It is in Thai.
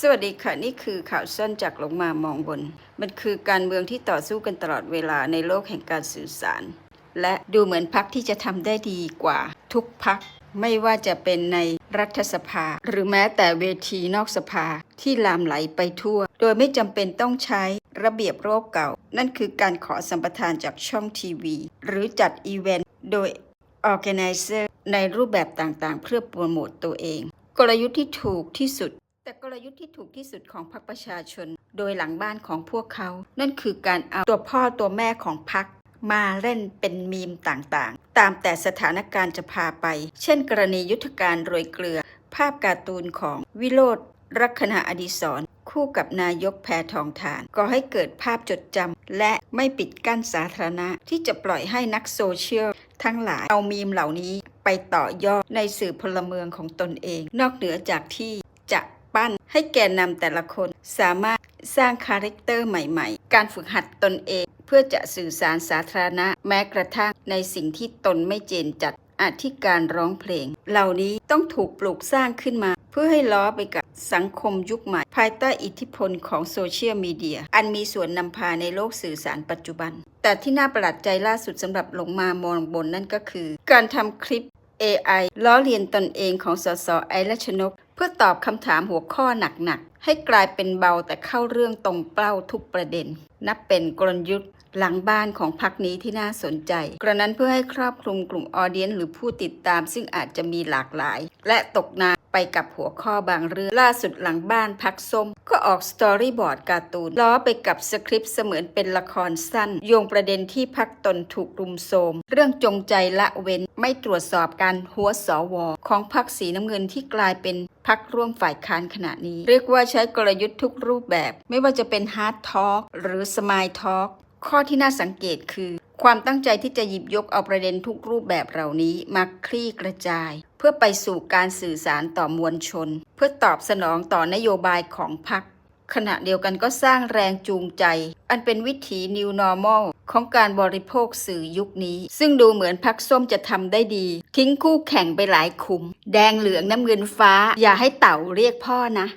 สวัสดีค่ะ นี่คือข่าวสั้นจากลงมามองบน มันคือการเมืองที่ต่อสู้กันตลอดเวลาในโลกแห่งการสื่อสาร และดูเหมือนพักที่จะทำได้ดีกว่า ทุกพักไม่ว่าจะเป็นในรัฐสภา หรือแม้แต่เวทีนอกสภาที่ลามไหลไปทั่ว โดยไม่จำเป็นต้องใช้ระเบียบโรคเก่า นั่นคือการขอสัมปทานจากช่องทีวี หรือจัดอีเวนต์โดย Organizer ในรูปแบบต่างๆ เพื่อโปรโมตตัวเอง กลยุทธ์ที่ถูกที่สุด แต่กลยุทธ์ที่ถูกที่สุดของพรรคประชาชน โดยหลังบ้านของพวกเขา นั่นคือการเอาตัวพ่อตัวแม่ของพรรคมาเล่นเป็นมีมต่างๆ ตามแต่สถานการณ์จะพาไป เช่น กรณียุทธการโรยเกลือ ภาพการ์ตูนของวิโรธรักษณะอดีศรคู่กับนายกแพทองทานก็ให้เกิดภาพจดจำและไม่ปิดกั้นสาธารณะ ที่จะปล่อยให้นักโซเชียลทั้งหลายเอามีมเหล่านี้ไปต่อยอดในสื่อพลเมืองของตนเอง นอกเหนือจากที่จะ ให้แกนนำแต่ละคนสามารถสร้างคาแรคเตอร์ใหม่ๆ การฝึกหัดตนเอง เพื่อจะสื่อสารสาธารณะ แม้กระทั่งในสิ่งที่ตนไม่เจนจัดอาทิการร้องเพลง เหล่านี้ต้องถูกปลูกสร้างขึ้นมา เพื่อให้ล้อไปกับสังคมยุคใหม่ ภายใต้อิทธิพลของโซเชียลมีเดีย อันมีส่วนนำพาในโลกสื่อสารปัจจุบัน แต่ที่น่าประหลาดใจล่าสุดสำหรับลงมามองบนนั่นก็คือ การทำคลิป AI ล้อเลียนตนเองของสสไอรัชนก เพื่อตอบคำถามหัวข้อหนักๆ ให้กลายเป็นเบาแต่เข้าเรื่องตรงเป้าทุกประเด็น นับเป็นกลยุทธ์หลังบ้านของพักนี้ที่น่าสนใจ กระนั้นเพื่อให้ครอบคลุมกลุ่มออเดียนหรือผู้ติดตามซึ่งอาจจะมีหลากหลาย และตกน้ำ ไปกับหัวข้อบางเรื่องล่าสุดหลังบ้านพักส้ม ก็ออกสตอรี่บอร์ดการ์ตูน ล้อไปกับสคริปต์เสมือนเป็นละครสั้น โยงประเด็นที่พักตนถูกรุมโทมเรื่องจงใจละเว้นไม่ตรวจสอบการหัวสวของพักสีน้ำเงินที่กลายเป็นพักร่วมฝ่ายค้านขณะนี้ เรียกว่าใช้กลยุทธ์ทุกรูปแบบ ไม่ว่าจะเป็นฮาร์ดทอล์กหรือสมายทอล์กข้อที่น่าสังเกตคือ ความตั้งใจที่จะหยิบยกเอาประเด็นทุกรูปแบบเหล่านี้มาคลี่กระจาย พื่อไปสู่การสื่อสารต่อมวลชน เพื่อตอบสนองต่อนโยบายของพรรคขณะเดียวกันก็สร้างแรงจูงใจ อันเป็นวิถี New Normal ของการบริโภคสื่อยุคนี้ ซึ่งดูเหมือนพักส้มจะทำได้ดี ทิ้งคู่แข่งไปหลายคุม แดงเหลืองน้ำเงินฟ้า อย่าให้เต่าเรียกพ่อนะ